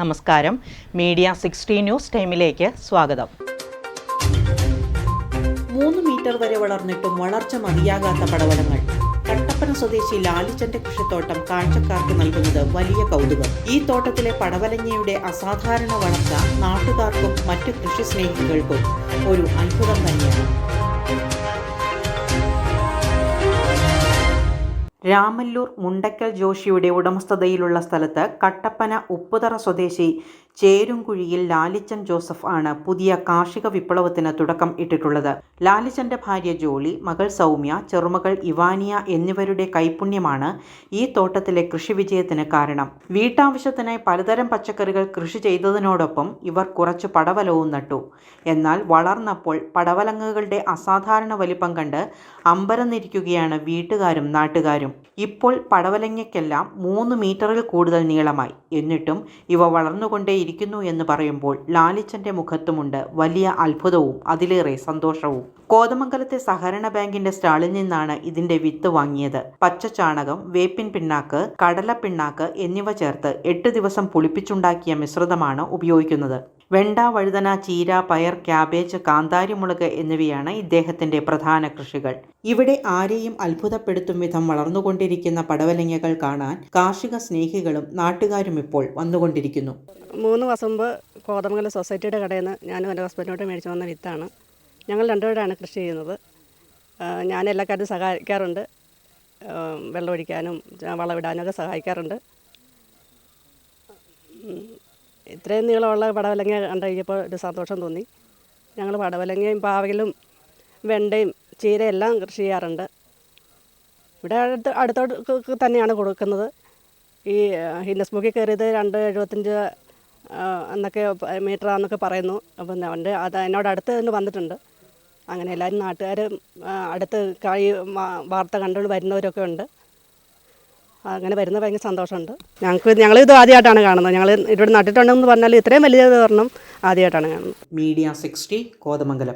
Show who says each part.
Speaker 1: നമസ്കാരം. Media sixty news ടൈമിലേക്ക് സ്വാഗതം.
Speaker 2: മൂന്ന് മീറ്റർ വരെ വളർന്നിട്ടും വളർച്ച മതിയാകാത്ത പടവലങ്ങൾ. കട്ടപ്പന സ്വദേശി ലാലിച്ചന്റെ കൃഷിത്തോട്ടം കാഴ്ചക്കാർക്ക് നൽകുന്നത് വലിയ കൗതുകം. ഈ തോട്ടത്തിലെ പടവലങ്ങയുടെ അസാധാരണ വളർച്ച നാട്ടുകാർക്കും മറ്റു കൃഷി സ്നേഹികൾക്കും ഒരു അത്ഭുതം തന്നെയാണ്. രാമല്ലൂർ മുണ്ടക്കൽ ജോഷിയുടെ ഉടമസ്ഥതയിലുള്ള സ്ഥലത്ത് കട്ടപ്പന ഉപ്പുതറ സ്വദേശി ചേരുംകുഴിയിൽ ലാലിച്ചൻ ജോസഫ് ആണ് പുതിയ കാർഷിക വിപ്ലവത്തിന് തുടക്കം ഇട്ടിട്ടുള്ളത്. ലാലിച്ചന്റെ ഭാര്യ ജോളി മകൾ സൗമ്യ ചെറുമകൾ ഇവാനിയ എന്നിവരുടെ കൈപുണ്യമാണ് ഈ തോട്ടത്തിലെ കൃഷി വിജയത്തിന് കാരണം. വീട്ടാവശ്യത്തിനായി പലതരം പച്ചക്കറികൾ കൃഷി ചെയ്തതിനോടൊപ്പം ഇവർ കുറച്ച് പടവലവും നട്ടു. എന്നാൽ വളർന്നപ്പോൾ പടവലങ്ങുകളുടെ അസാധാരണ വലിപ്പം കണ്ട് അമ്പരന്നിരിക്കുകയാണ് വീട്ടുകാരും നാട്ടുകാരും. ഇപ്പോൾ പടവലങ്ങയ്ക്കെല്ലാം മൂന്ന് മീറ്ററിൽ കൂടുതൽ നീളമായി. എന്നിട്ടും ഇവ വളർന്നുകൊണ്ടേയിരിക്കുന്നു എന്ന് പറയുമ്പോൾ ലാലിച്ചന്റെ മുഖത്തുമുണ്ട് വലിയ അത്ഭുതവും അതിലേറെ സന്തോഷവും. കോതമംഗലത്തെ സഹകരണ ബാങ്കിന്റെ സ്റ്റാളിൽ നിന്നാണ് ഇതിന്റെ വിത്ത് വാങ്ങിയത്. പച്ചചാണകം വേപ്പിൻ പിണ്ണാക്ക് കടല പിണ്ണാക്ക് എന്നിവ ചേർത്ത് എട്ട് ദിവസം പുളിപ്പിച്ചുണ്ടാക്കിയ മിശ്രിതമാണ് ഉപയോഗിക്കുന്നത്. വെണ്ട വഴുതന ചീര പയർ ക്യാബേജ് കാന്താരിമുളക് എന്നിവയാണ് ഇദ്ദേഹത്തിന്റെ പ്രധാന കൃഷികൾ. ഇവിടെ ആരെയും അത്ഭുതപ്പെടുത്തും വിധം വളർന്നുകൊണ്ടിരിക്കുന്ന പടവലങ്ങകൾ കാണാൻ കാർഷിക സ്നേഹികളും നാട്ടുകാരും ഇപ്പോൾ വന്നുകൊണ്ടിരിക്കുന്നു.
Speaker 3: മൂന്ന് മാസം മുമ്പ് കോതമംഗല സൊസൈറ്റിയുടെ കടയിൽ നിന്ന് ഞാനും എന്റെ ഹസ്ബൻഡിനോട് മേടിച്ചു വന്ന വിത്താണ്. ഞങ്ങൾ രണ്ടുപേരാണ് കൃഷി ചെയ്യുന്നത്. ഞാൻ എല്ലാ കാര്യവും സഹായിക്കാറുണ്ട് വെള്ളമൊഴിക്കാനും വളമിടാനും ഒക്കെ സഹായിക്കാറുണ്ട്. ഇത്രയും നീളമുള്ള പടവലങ്ങ കണ്ടു കഴിഞ്ഞപ്പോൾ ഒരു സന്തോഷം തോന്നി. ഞങ്ങൾ പടവലങ്ങയും പാവലും വെണ്ടയും ചീരയെല്ലാം കൃഷി ചെയ്യാറുണ്ട്. ഇവിടെ അടുത്ത് അടുത്തോട്ട് തന്നെയാണ് കൊടുക്കുന്നത്. ഈ ഹിന്നസ് ബുക്കിൽ കയറിയത് രണ്ട് എഴുപത്തഞ്ച് എന്നൊക്കെ മീറ്റർ ആണെന്നൊക്കെ പറയുന്നു. അപ്പം അവന്റെ അത് എന്നോട് അടുത്ത് തന്നെ വന്നിട്ടുണ്ട്. അങ്ങനെ എല്ലാവരും നാട്ടുകാരും അടുത്ത് കായി വാർത്ത കണ്ടുകൊണ്ട് വരുന്നവരൊക്കെ ഉണ്ട്. അങ്ങനെ വരുന്ന ഭയങ്കര സന്തോഷമുണ്ട്. ഞങ്ങൾക്ക് ഞങ്ങളിത് ആദ്യമായിട്ടാണ് കാണുന്നത്. ഞങ്ങൾ ഇവിടെ നട്ടിട്ടുണ്ടെന്ന് പറഞ്ഞാൽ ഇത്രയും വലിയ കാരണം ആദ്യമായിട്ടാണ് കാണുന്നത്.
Speaker 2: Media sixty Kothamangalam.